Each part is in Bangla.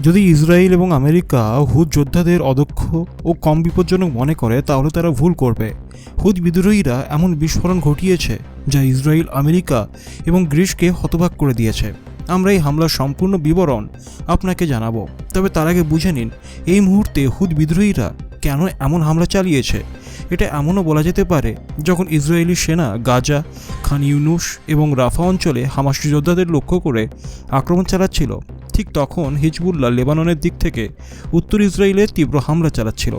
যদি ইসরায়েল এবং আমেরিকা হুদ যোদ্ধাদের অদক্ষ ও কম বিপজ্জনক মনে করে, তাহলে তারা ভুল করবে। হুদ বিদ্রোহীরা এমন বিস্ফোরণ ঘটিয়েছে যা ইসরায়েল, আমেরিকা এবং গ্রিসকে হতবাক করে দিয়েছে। আমরা এই হামলার সম্পূর্ণ বিবরণ আপনাকে জানাব। তবে তার আগে বুঝে নিন, এই মুহূর্তে হুদ বিদ্রোহীরা কেন এমন হামলা চালিয়েছে? এটা এমনও বলা যেতে পারে, যখন ইসরায়েলি সেনা গাজা, খান ইউনুস এবং রাফা অঞ্চলে হামাস যোদ্ধাদের লক্ষ্য করে আক্রমণ চালাচ্ছিল। ঠিক তখন হিজবুল্লাহ লেবাননের দিক থেকে উত্তর ইসরায়েলে তীব্র হামলা চালাচ্ছিল।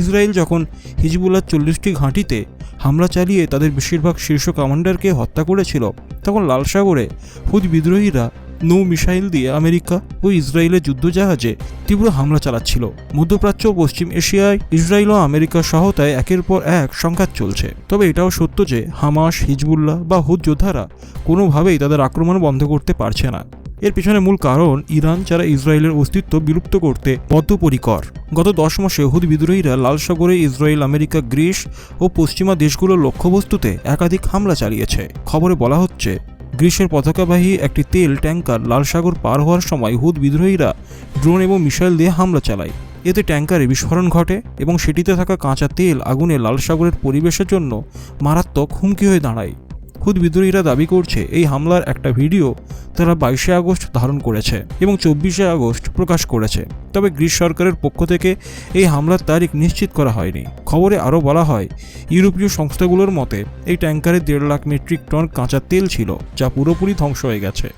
ইসরায়েল যখন হিজবুল্লাহ চল্লিশটি ঘাঁটিতে হামলা চালিয়ে তাদের বেশিরভাগ শীর্ষ কমান্ডারকে হত্যা করেছিল, তখন লাল সাগরে হুদ বিদ্রোহীরা নৌ মিসাইল দিয়ে আমেরিকা ও ইসরায়েলের যুদ্ধজাহাজে তীব্র হামলা চালাচ্ছিল। মধ্যপ্রাচ্য ও পশ্চিম এশিয়ায় ইসরায়েল ও আমেরিকার সহায়তায় একের পর এক সংঘাত চলছে। তবে এটাও সত্য যে হামাস, হিজবুল্লাহ বা হুদ যোদ্ধারা কোনোভাবেই তাদের আক্রমণ বন্ধ করতে পারছে না। এর পিছনে মূল কারণ ইরান যারা ইসরায়েলের অস্তিত্ব বিলুপ্ত করতে বদ্ধপরিকর গত দশ মাসে হুদ বিদ্রোহীরা লাল সাগরে ইসরায়েল, আমেরিকা, গ্রিস ও পশ্চিমা দেশগুলোর লক্ষ্যবস্তুতে একাধিক হামলা চালিয়েছে। খবরে বলা হচ্ছে, গ্রিসের পতাকাবাহী একটি তেল ট্যাঙ্কার লাল সাগর পার হওয়ার সময় হুদ বিদ্রোহীরা ড্রোন এবং মিসাইল দিয়ে হামলা চালায়। এতে ট্যাঙ্কারে বিস্ফোরণ ঘটে এবং সেটিতে থাকা কাঁচা তেল আগুনে লাল সাগরের পরিবেশের জন্য মারাত্মক হুমকি হয়ে দাঁড়ায়। খুদ বিদ্রোহীরা দাবি করছে এই হামলার একটা ভিডিও তারা বাইশে আগস্ট ধারণ করেছে এবং চব্বিশে আগস্ট প্রকাশ করেছে। তবে গ্রিস সরকারের পক্ষ থেকে এই হামলার তারিখ নিশ্চিত করা হয়নি। খবরে আরও বলা হয়, ইউরোপীয় সংস্থাগুলোর মতে এই ট্যাঙ্কারে দেড় লাখ মেট্রিক টন কাঁচা তেল ছিল, যা পুরোপুরি ধ্বংস হয়ে গেছে।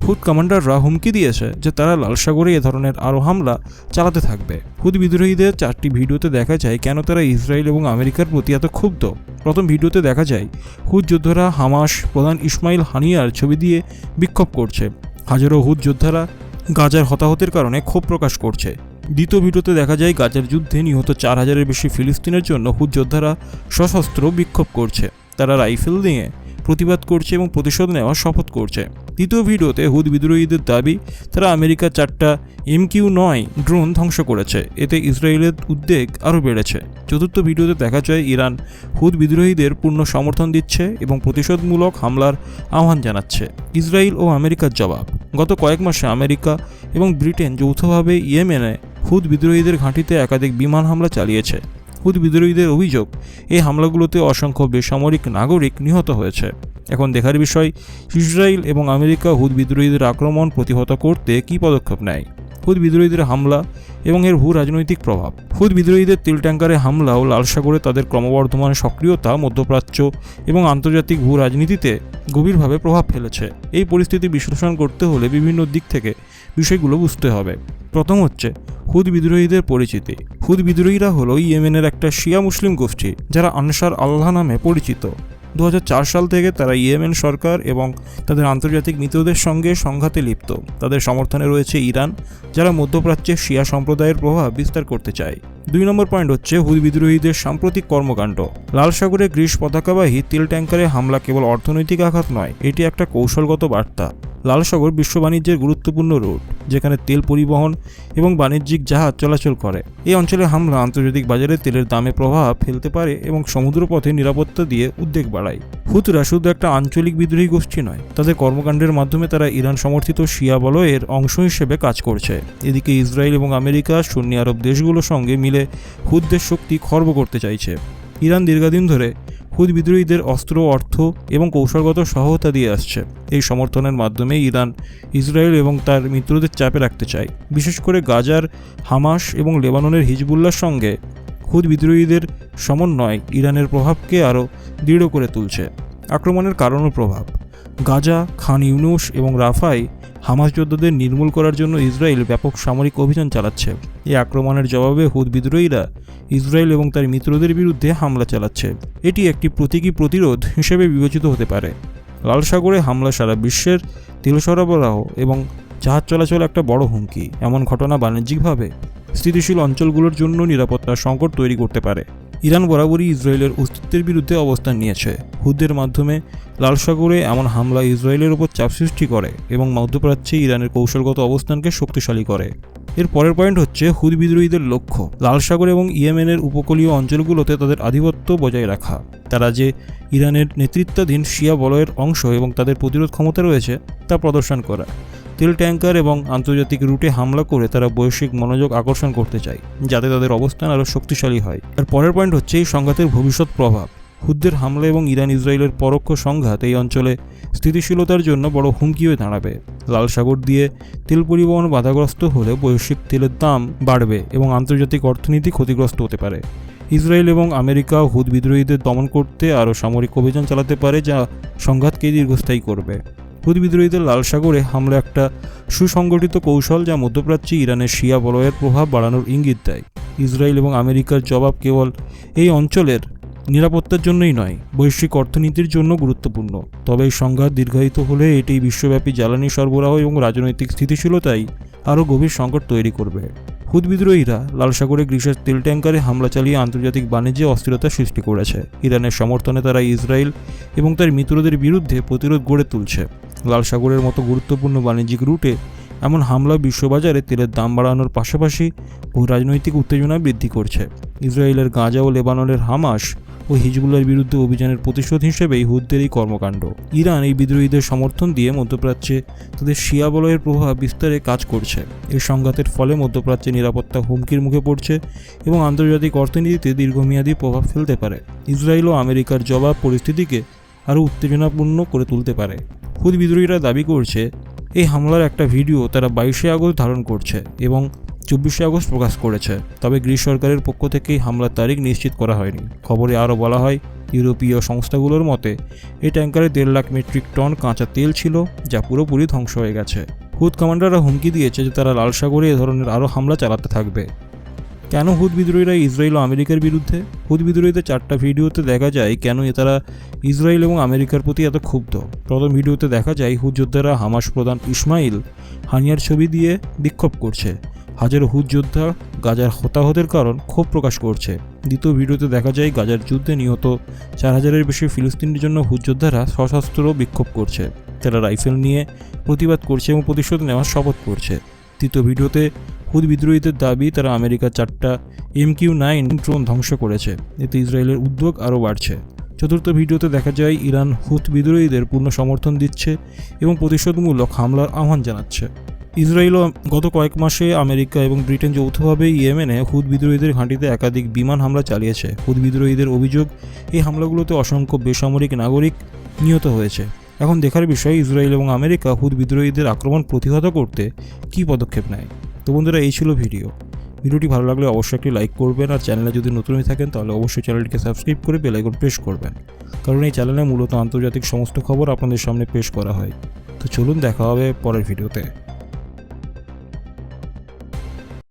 হুদ কমান্ডাররা হুমকি দিয়েছে যে তারা লালসাগরে এ ধরনের আরও হামলা চালাতে থাকবে? হুদ বিদ্রোহীদের চারটি ভিডিওতে দেখা যায় কেন তারা ইসরায়েল এবং আমেরিকার প্রতি এত ক্ষুব্ধ? প্রথম ভিডিওতে দেখা যায়, হুদ যোদ্ধারা হামাস প্রধান ইসমাইল হানিয়ার ছবি দিয়ে বিক্ষোভ করছে। হাজারো হুদ যোদ্ধারা গাজার হতাহতের কারণে ক্ষোভ প্রকাশ করছে। দ্বিতীয় ভিডিওতে দেখা যায়, গাজার যুদ্ধে নিহত চার হাজারের বেশি ফিলিস্তিনের জন্য হুদ যোদ্ধারা সশস্ত্র বিক্ষোভ করছে। তারা রাইফেল নিয়ে প্রতিবাদ করছে এবং প্রতিশোধ নেওয়ার শপথ করছে। দ্বিতীয় ভিডিওতে হুদ বিদ্রোহীদের দাবি, তারা আমেরিকার চারটা এমকিউ নয় ড্রোন ধ্বংস করেছে। এতে ইসরায়েলের উদ্বেগ আরও বেড়েছে। চতুর্থ ভিডিওতে দেখা যায়, ইরান হুদ বিদ্রোহীদের পূর্ণ সমর্থন দিচ্ছে এবং প্রতিশোধমূলক হামলার আহ্বান জানাচ্ছে। ইসরায়েল ও আমেরিকার জবাব, গত কয়েক মাসে আমেরিকা এবং ব্রিটেন যৌথভাবে ইয়েমেনে হুদ বিদ্রোহীদের ঘাঁটিতে একাধিক বিমান হামলা চালিয়েছে। হুদ বিদ্রোহীদের অভিযোগ, এই হামলাগুলোতে অসংখ্য বেসামরিক নাগরিক নিহত হয়েছে। এখন দেখার বিষয়, ইসরায়েল এবং আমেরিকা হুদ বিদ্রোহীদের আক্রমণ প্রতিহত করতে কী পদক্ষেপ নেয়? হুদ বিদ্রোহীদের হামলা এবং এর ভূ রাজনৈতিক প্রভাব। হুদ বিদ্রোহীদের তেল ট্যাঙ্কারে হামলা ও লাল সাগরে তাদের ক্রমবর্ধমান সক্রিয়তা, মধ্যপ্রাচ্য এবং আন্তর্জাতিক ভূ রাজনীতিতে গভীরভাবে প্রভাব ফেলেছে। এই পরিস্থিতি বিশ্লেষণ করতে হলে বিভিন্ন দিক থেকে বিষয়গুলো বুঝতে হবে। প্রথম হচ্ছে হুদ বিদ্রোহীদের পরিচিতি। হুদ বিদ্রোহীরা হলো ইয়েমেনের একটা শিয়া মুসলিম গোষ্ঠী, যারা আনসার আল্লাহ নামে পরিচিত। দু হাজার চার সাল থেকে তারা ইয়েমেন সরকার এবং তাদের আন্তর্জাতিক মিত্রদের সঙ্গে সংঘাতে লিপ্ত। তাদের সমর্থনে রয়েছে ইরান, যারা মধ্যপ্রাচ্যে শিয়া সম্প্রদায়ের প্রভাব বিস্তার করতে চায়। দুই নম্বর পয়েন্ট হচ্ছে হুদ বিদ্রোহীদের সাম্প্রতিক কর্মকাণ্ড। লাল সাগরে গ্রিস পতাকাবাহী তেল ট্যাঙ্কারে হামলা কেবল অর্থনৈতিক আঘাত নয়, এটি একটা কৌশলগত বার্তা। লাল সাগর বিশ্ব বাণিজ্যের গুরুত্বপূর্ণ রুট যেখানে তেল পরিবহন এবং বাণিজ্যিক জাহাজ চলাচল করে। এই অঞ্চলে হামলা আন্তর্জাতিক বাজারে তেলের দামে প্রভাব ফেলতে পারে এবং সমুদ্রপথে নিরাপত্তা দিয়ে উদ্বেগ বাড়ায়। হুতরা শুধু একটা আঞ্চলিক বিদ্রোহী গোষ্ঠী নয়, তাদের কর্মকাণ্ডের মাধ্যমে তারা ইরান সমর্থিত শিয়া বলয়ের অংশ হিসেবে কাজ করছে। এদিকে ইসরায়েল এবং আমেরিকা, সুন্নি আরব দেশগুলোর সঙ্গে মিলে হুদদের শক্তি খর্ব করতে চাইছে। ইরান দীর্ঘদিন ধরে হুদ বিদ্রোহীদের অস্ত্র, অর্থ এবং কৌশলগত সহায়তা দিয়ে আসছে। এই সমর্থনের মাধ্যমে ইরান ইসরায়েল এবং তার মিত্রদের চাপে রাখতে চায়। বিশেষ করে গাজার হামাস এবং লেবাননের হিজবুল্লার সঙ্গে হুদ বিদ্রোহীদের সমন্বয় ইরানের প্রভাবকে আরও দৃঢ় করে তুলছে। আক্রমণের কারণও প্রভাব। গাজা, খান ইউনুস এবং রাফাই হামাস যোদ্ধাদের নির্মূল করার জন্য ইসরায়েল ব্যাপক সামরিক অভিযান চালাচ্ছে। এই আক্রমণের জবাবে হুদ বিদ্রোহীরা ইসরায়েল এবং তার মিত্রদের বিরুদ্ধে হামলা চালাচ্ছে। এটি একটি প্রতীকী প্রতিরোধ হিসেবে বিবেচিত হতে পারে। লাল সাগরে হামলা সারা বিশ্বের তেল সরবরাহ এবং জাহাজ চলাচল একটা বড় হুমকি। এমন ঘটনা বাণিজ্যিকভাবে স্থিতিশীল অঞ্চলগুলোর জন্য নিরাপত্তা সংকট তৈরি করতে পারে। ইরান বরাবরই ইসরায়েলের অস্তিত্বের বিরুদ্ধে অবস্থান নিয়েছে। হুদের মাধ্যমে লাল সাগরে এমন হামলা ইসরায়েলের উপর চাপ সৃষ্টি করে এবং মধ্যপ্রাচ্যে ইরানের কৌশলগত অবস্থানকে শক্তিশালী করে। এর পরের পয়েন্ট হচ্ছে হুদ বিদ্রোহীদের লক্ষ্য, লাল সাগর এবং ইয়েমেনের উপকূলীয় অঞ্চলগুলোতে তাদের আধিপত্য বজায় রাখা। তারা যে ইরানের নেতৃত্বাধীন শিয়া বলয়ের অংশ এবং তাদের প্রতিরোধ ক্ষমতা রয়েছে, তা প্রদর্শন করা। তেল ট্যাঙ্কার এবং আন্তর্জাতিক রুটে হামলা করে তারা বৈশ্বিক মনোযোগ আকর্ষণ করতে চায়, যাতে তাদের অবস্থান আরও শক্তিশালী হয়। আর পরের পয়েন্ট হচ্ছে এই সংঘাতের ভবিষ্যৎ প্রভাব। হুদ্দের হামলা এবং ইরান ইসরায়েলের পরোক্ষ সংঘাত এই অঞ্চলে স্থিতিশীলতার জন্য বড় হুমকি হয়ে দাঁড়াবে। লাল সাগর দিয়ে তেল পরিবহন বাধাগ্রস্ত হলে বৈশ্বিক তেলের দাম বাড়বে এবং আন্তর্জাতিক অর্থনীতি ক্ষতিগ্রস্ত হতে পারে। ইসরায়েল এবং আমেরিকা হুদ বিদ্রোহীদের দমন করতে আরও সামরিক অভিযান চালাতে পারে, যা সংঘাতকে দীর্ঘস্থায়ী করবে। হুদ বিদ্রোহীদের লাল সাগরে হামলা একটা সুসংগঠিত কৌশল যা মধ্যপ্রাচ্যে ইরানের শিয়া বলয়ের প্রভাব বাড়ানোর ইঙ্গিত দেয়। ইসরায়েল এবং আমেরিকার জবাব কেবল এই অঞ্চলের নিরাপত্তার জন্যই নয়, বৈশ্বিক অর্থনীতির জন্য গুরুত্বপূর্ণ। তবে এই সংঘাত দীর্ঘায়িত হলে এটি বিশ্বব্যাপী জ্বালানি সরবরাহ এবং রাজনৈতিক স্থিতিশীলতাই আরও গভীর সংকট তৈরি করবে। হুদ বিদ্রোহীরা লাল সাগরে গ্রিসের তেল ট্যাঙ্কারে হামলা চালিয়ে আন্তর্জাতিক বাণিজ্যে অস্থিরতা সৃষ্টি করেছে। ইরানের সমর্থনে তারা ইসরায়েল এবং তার মিত্রদের বিরুদ্ধে প্রতিরোধ গড়ে তুলছে। লাল সাগরের মতো গুরুত্বপূর্ণ বাণিজ্যিক রুটে এমন হামলা বিশ্ববাজারে তেলের দাম বাড়ানোর পাশাপাশি বহু রাজনৈতিক উত্তেজনা বৃদ্ধি করছে। ইসরায়েলের গাঁজা ও লেবাননের হামাস ও হিজবুল্লার বিরুদ্ধে অভিযানের প্রতিশোধ হিসেবে হুদ্দের এই কর্মকাণ্ড। ইরান এই বিদ্রোহীদের সমর্থন দিয়ে মধ্যপ্রাচ্যে তাদের শিয়া বলয়ের প্রভাব বিস্তারে কাজ করছে। এই সংঘাতের ফলে মধ্যপ্রাচ্যে নিরাপত্তা হুমকির মুখে পড়ছে এবং আন্তর্জাতিক অর্থনীতিতে দীর্ঘমেয়াদী প্রভাব ফেলতে পারে। ইসরায়েল ও আমেরিকার জবাব পরিস্থিতিকে আরও উত্তেজনাপূর্ণ করে তুলতে পারে। হুদ বিদ্রোহীরা দাবি করছে, এই হামলার একটা ভিডিও তারা বাইশে আগস্ট ধারণ করছে এবং চব্বিশে আগস্ট প্রকাশ করেছে, তবে গ্রিস সরকারের পক্ষ থেকে এই হামলার তারিখ নিশ্চিত করা হয়নি। খবরে আরও বলা হয়, ইউরোপীয় সংস্থাগুলোর মতে, এই ট্যাঙ্কারে দেড় লাখ মেট্রিক টন কাঁচা তেল ছিল, যা পুরোপুরি ধ্বংস হয়ে গেছে। হুদ কমান্ডাররা হুমকি দিয়েছে যে তারা লাল সাগরে এ ধরনের আরও হামলা চালাতে থাকবে। কেন হুদ বিদ্রোহীরা ইসরায়েল ও আমেরিকার বিরুদ্ধে? হুদ বিদ্রোহীদের চারটা ভিডিওতে দেখা যায় কেন এ তারা ইসরায়েল এবং আমেরিকার প্রতি এত ক্ষুব্ধ। প্রথম ভিডিওতে দেখা যায় হুদ যোদ্ধারা হামাস প্রধান ইসমাইল হানিয়ার ছবি দিয়ে বিক্ষোভ করছে। হাজারো হুদ যোদ্ধা গাজার হতাহতের কারণ ক্ষোভ প্রকাশ করছে। দ্বিতীয় ভিডিওতে দেখা যায়, গাজার যুদ্ধে নিহত চার হাজারের বেশি ফিলিস্তিনের জন্য হুদ যোদ্ধারা সশস্ত্র বিক্ষোভ করছে। তারা রাইফেল নিয়ে প্রতিবাদ করছে এবং প্রতিশোধ নেওয়ার শপথ করছে। তৃতীয় ভিডিওতে হুদ বিদ্রোহীদের দাবি, তারা আমেরিকার চারটা এম কিউ নাইন ড্রোন ধ্বংস করেছে। এতে ইসরায়েলের উদ্যোগ আরও বাড়ছে। চতুর্থ ভিডিওতে দেখা যায়, ইরান হুত বিদ্রোহীদের পূর্ণ সমর্থন দিচ্ছে এবং প্রতিশোধমূলক হামলার আহ্বান জানাচ্ছে। ইসরায়েলও গত কয়েক মাসে আমেরিকা এবং ব্রিটেন যৌথভাবে ইয়েমেনে হুদ বিদ্রোহীদের ঘাঁটিতে একাধিক বিমান হামলা চালিয়েছে। হুদ বিদ্রোহীদের অভিযোগ, এই হামলাগুলোতে অসংখ্য বেসামরিক নাগরিক নিহত হয়েছে। এখন দেখার বিষয়, ইসরায়েল এবং আমেরিকা হুদ বিদ্রোহীদের আক্রমণ প্রতিহত করতে কী পদক্ষেপ নেয়? তো বন্ধুরা, এই ছিল ভিডিও। ভিডিওটি ভালো লাগলে অবশ্যই একটি লাইক করবেন আর চ্যানেলে যদি নতুন হয়ে থাকেন, তাহলে অবশ্যই চ্যানেলটিকে সাবস্ক্রাইব করে বেলাইকন প্রেস করবেন। কারণ এই চ্যানেলে মূলত আন্তর্জাতিক সমস্ত খবর আপনাদের সামনে পেশ করা হয়। তো চলুন, দেখা হবে পরের ভিডিওতে।